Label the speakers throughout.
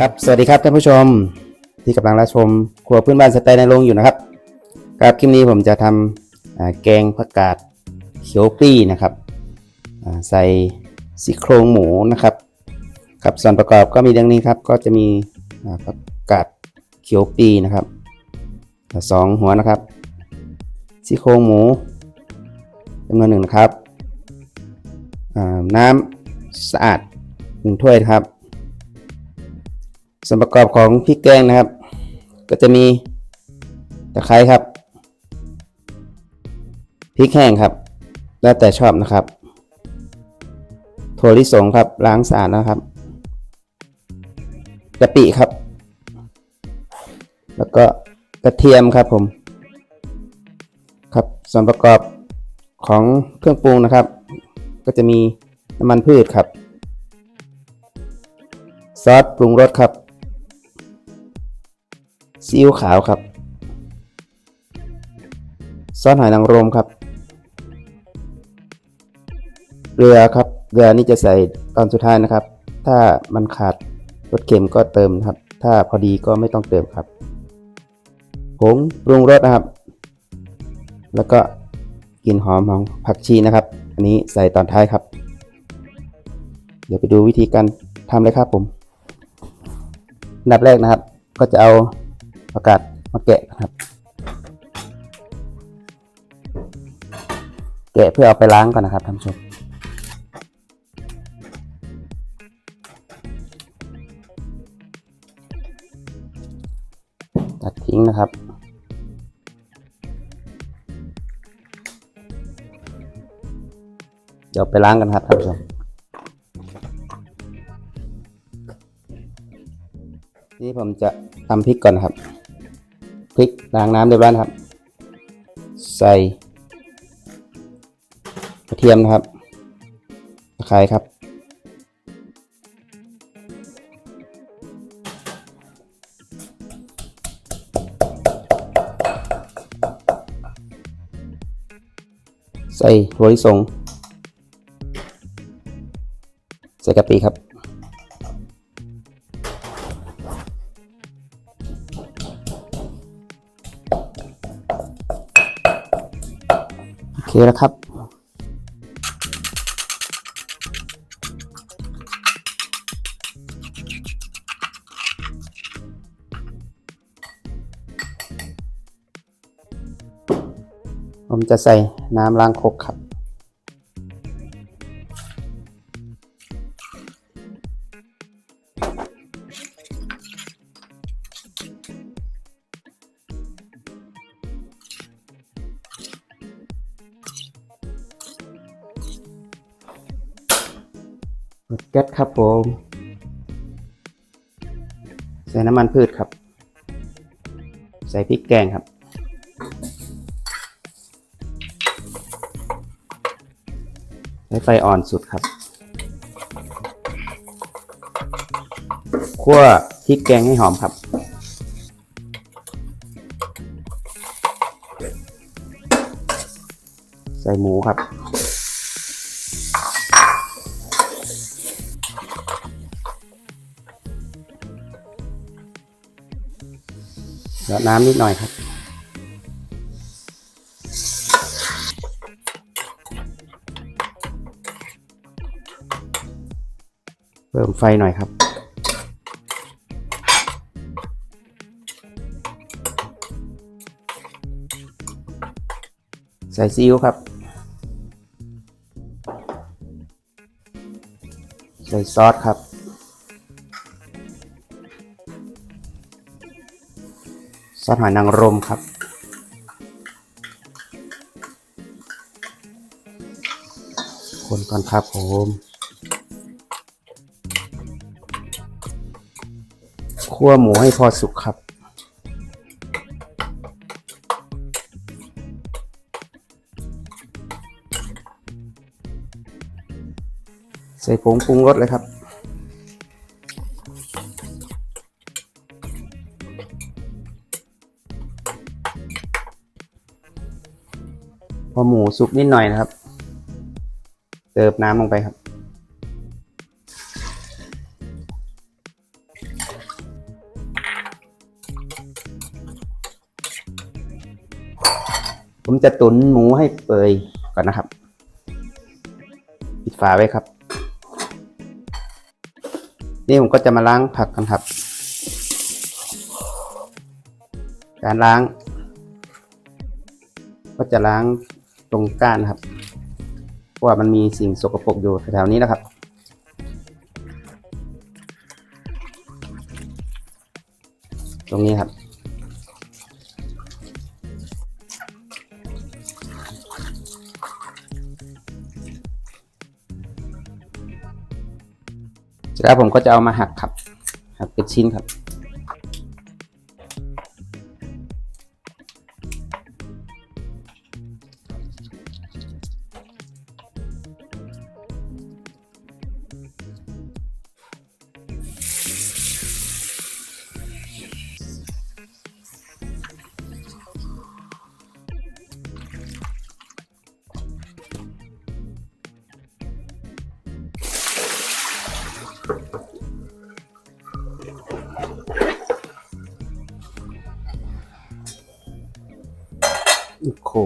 Speaker 1: ครับ สวัสดีครับท่านผู้ชมที่กำลังรับชมครัวพื้นบ้านสไตล์ในโรงอยู่นะครับครับคลิปนี้ผมจะทำอ่าแกงผักกาดเขียวปรี้นะครับใส่ซี่โครงหมูนะครับครับส่วนประกอบก็มีดังนี้ครับก็จะมีผักกาดเขียวปรี้นะครับสองหัวนะครับซี่โครงหมูจำนวนหนึ่งนะครับน้ำสะอาดหนึ่งถ้วยครับ ส่วนประกอบของพริกแกงนะครับ ก็จะมีตะไคร้ครับพริกแห้งครับ แล้วแต่ชอบนะครับถั่วลิสงครับล้างสะอาดนะครับกะปิครับ แล้วก็กระเทียมครับผมครับส่วนประกอบของเครื่องปรุงนะครับ ก็จะมีน้ำมันพืชครับ ซอสปรุงรสครับ ซีอิ๊วขาวครับ ซอสหอยนางรมครับ เกลือครับ เกลือนี่จะใส่ตอนสุดท้ายนะครับ ถ้ามันขาดรสเค็มก็เติมครับ ถ้าพอดีก็ไม่ต้องเติมครับ ผงปรุงรสนะครับ แล้วก็กลิ่นหอมของผักชีนะครับ อันนี้ใส่ตอนท้ายครับ เดี๋ยวไปดูวิธีการทำเลยครับผมอันดับแรกนะครับ ก็จะเอา ผักกาดมาแกะนะครับ แกะเพื่อเอาไปล้างก่อนนะครับท่านผู้ชมตัดทิ้งนะครับเดี๋ยวไปล้างกันครับท่านผู้ชมนี่ผมจะตำพริกก่อนนะครับ พริกล้างน้ำเรียบร้อยนะครับ ใส่กระเทียมนะครับตะไคร้ครับ ใส่ถั่วลิสงใส่กะปิครับ แล้วครับ ผมจะใส่น้ำล้างครกครับ แก๊สครับผมใส่น้ำมันพืชครับ ใส่พริกแกงครับ ใช้ไฟอ่อนสุดครับคั่วพริกแกงให้หอมครับ ใส่หมูครับ หยดน้ำนิดหน่อยครับ เพิ่มไฟหน่อยครับ ใส่ซีอิ๊วครับ ใส่ซอสครับ หอยนางรมครับ คนก่อนครับผมคั่วหมูให้พอสุกครับ ใส่ผงปรุงรสเลยครับ หมูสุกนิดหน่อยนะครับ เติมน้ำลงไปครับ ผมจะตุ๋นหมูให้เปื่อยก่อนนะครับ ปิดฝาไว้ครับ นี่ผมก็จะมาล้างผักกันครับ การล้าง ก็จะล้าง ตรงก้านนะครับ เพราะว่ามันมีสิ่งสกปรกอยู่แถวๆนี้นะครับ ตรงนี้ครับเสร็จแล้วผมก็จะเอามาหักครับ หักเป็นชิ้นครับ โ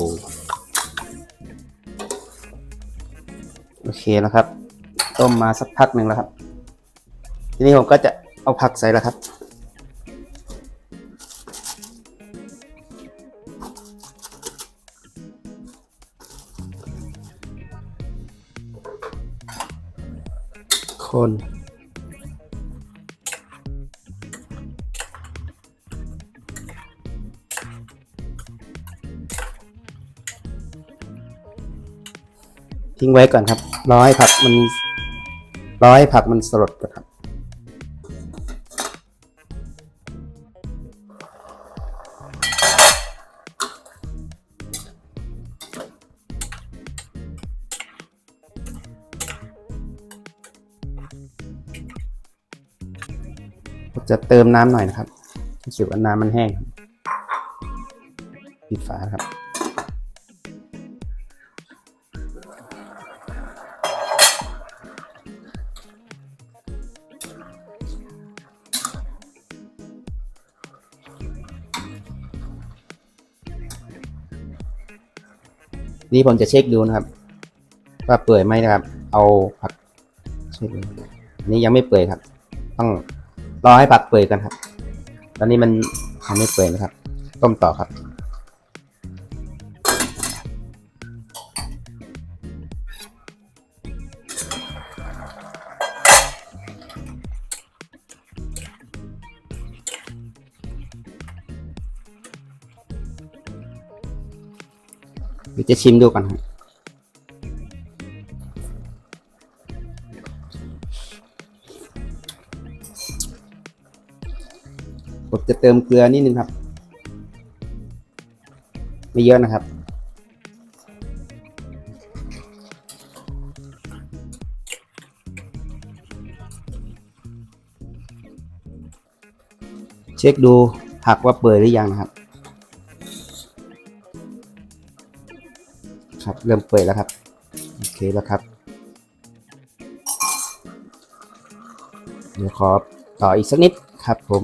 Speaker 1: อเคแล้วครับ ต้มมาสักพักหนึ่งแล้วครับ ทีนี้ผมก็จะเอาผักใส่แล้วครับ คน ทิ้งไว้ก่อนครับรอให้ผักมันรอให้ผักมันสลดก่อนครับ จะเติมน้ำหน่อยนะครับรู้สึกว่าน้ำมันแห้งปิดฝาครับ นี่ผมจะเช็คดูนะครับ ว่าเปื่อยไหมนะครับ เอาผักเช็คดูนนี้ยังไม่เปื่อยครับ ต้องรอให้ผักเปื่อยกันครับ ตอนนี้มันยังไม่เปื่อยนะครับ ต้มต่อครับ จะชิมดูก่อนครับผมจะเติมเกลือนิดนึงครับ ไม่เยอะนะครับ เช็คดูผักว่าเปื่อยหรือยังนะครับ ครับ เริ่มเปิดแล้วครับ โอเคแล้วครับ เดี๋ยวขอต่ออีกสักนิดครับผม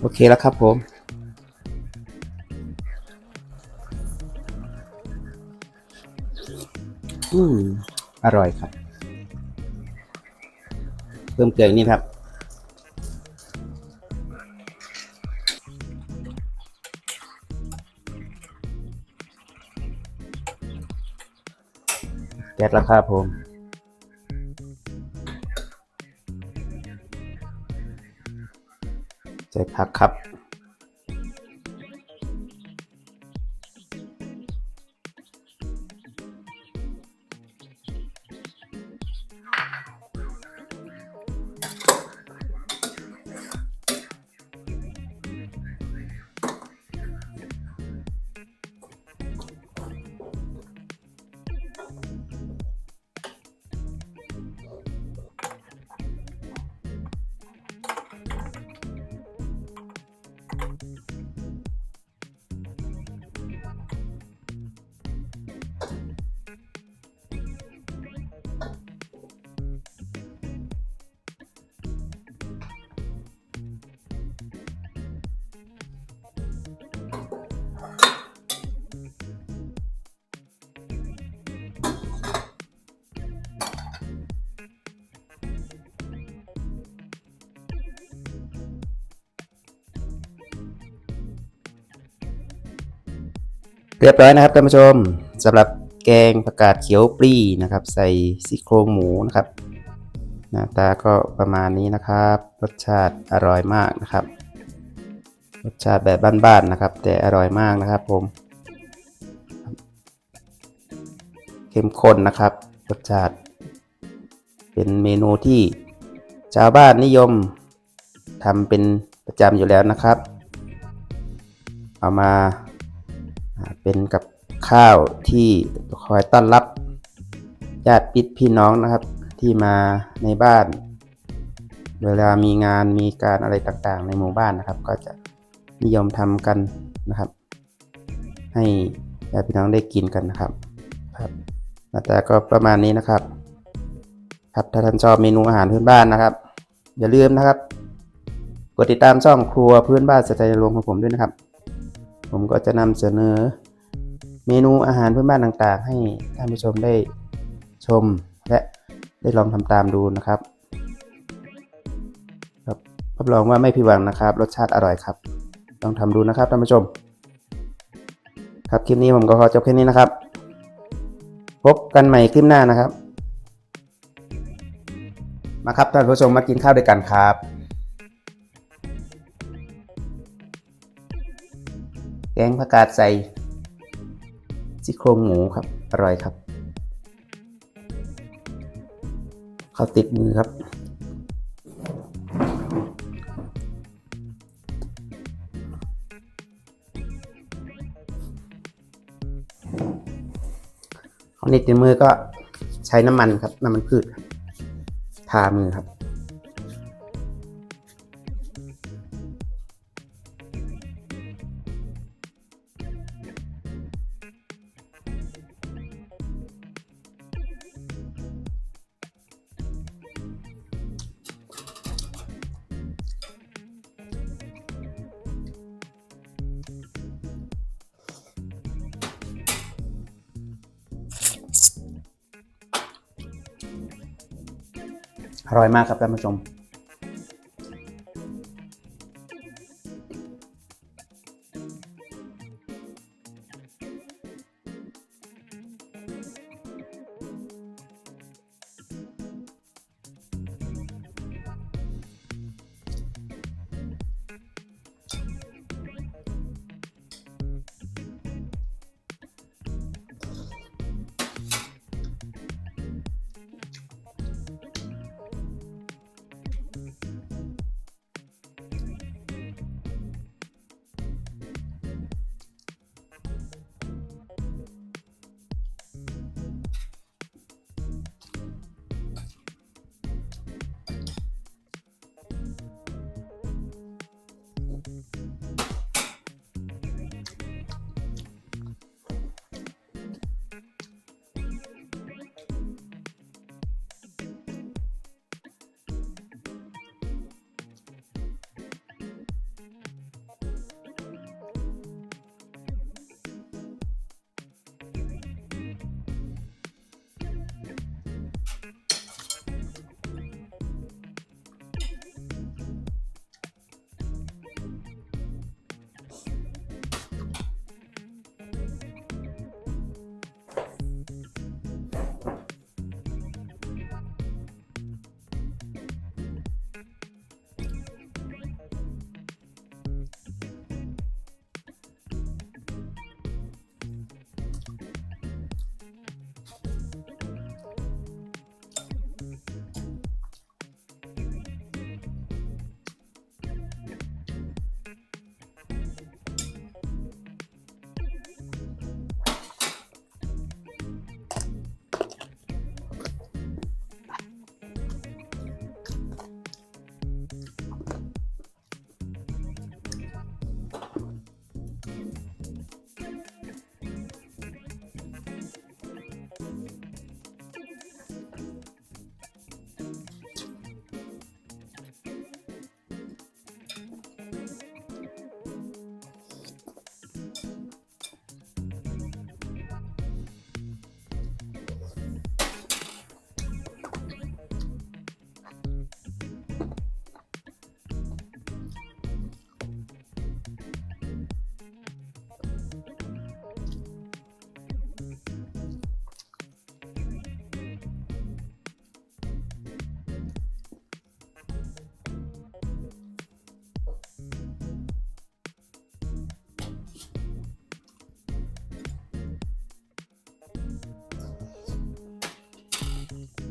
Speaker 1: โอเคแล้วครับผมอืมอร่อยครับ พิ่มเกลืออีกนิดครับ แก๊สแล้วครับผมใส่ผักครับ Thank you. เรียบร้อยนะครับท่านผู้ชมสำหรับแกงผักกาดเขียวปลีนะครับ ใส่ซี่โครงหมูนะครับหน้าตาก็ประมาณนี้นะครับ รสชาติอร่อยมากนะครับ รสชาติแบบบ้านๆนะครับ แต่อร่อยมากนะครับผมเข้มข้นนะครับ รสชาติ เป็นเมนูที่ชาวบ้านนิยมทำเป็นประจำอยู่แล้วนะครับ เอามา เป็นกับข้าวที่คอยต้อนรับญาติปิดพี่น้องนะครับ ที่มาในบ้าน เวลามีงานมีการอะไรต่างๆ ในหมู่บ้านนะครับ ก็จะนิยมทำกันนะครับ ให้ญาติพี่น้องได้กินกันนะครับครับหน้าตาก็ประมาณนี้นะครับ ครับถ้าท่านชอบเมนูอาหารพื้นบ้านนะครับ อย่าลืมนะครับกดติดตามช่องครัวพื้นบ้านสไตล์รวงของผมด้วยนะครับ ผมก็จะนำเสนอ เมนูอาหารพื้นบ้านต่างๆ ให้ท่านผู้ชมได้ชมและได้ลองทำตามดูนะครับครับรับรองว่าไม่ผิดหวังนะครับ รสชาติอร่อยครับต้องทำดูนะครับท่านผู้ชม ครับคลิปนี้ผมก็ขอจบแค่นี้นะครับ พบกันใหม่คลิปหน้านะครับ มาครับท่านผู้ชมมากินข้าวด้วยกันครับ แกงผักกาดใส่ซี่โครงหมูครับ อร่อยครับ เข้าติดมือครับ เอานิดในมือก็ใช้น้ำมันครับ น้ำมันพืช ทามือครับ อร่อยมากครับท่านผู้ชม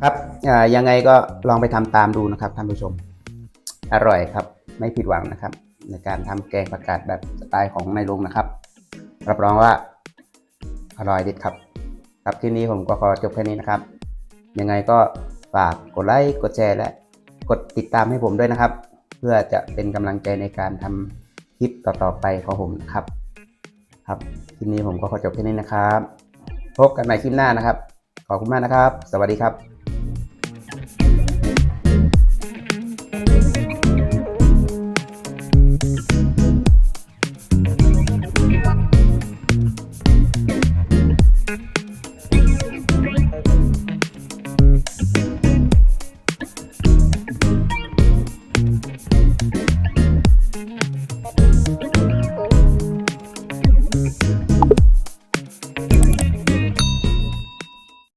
Speaker 1: ครับยังไงก็ลองไปทำตามดูนะครับท่านผู้ชม อร่อยครับ ไม่ผิดหวังนะครับ ในการทำแกงผักกาดแบบสไตล์ของนายลุงนะครับ รับรองว่าอร่อยเด็ดครับ ครับที่นี้ผมก็ขอจบแค่นี้นะครับ ยังไงก็ฝากกดไลค์กดแชร์และกดติดตามให้ผมด้วยนะครับ เพื่อจะเป็นกำลังใจในการทำคลิปต่อๆไปของผมนะครับ ครับคลิปนี้ผมก็ขอจบแค่นี้นะครับ พบกันใหม่คลิปหน้านะครับ ขอบคุณมากนะครับ สวัสดีครับ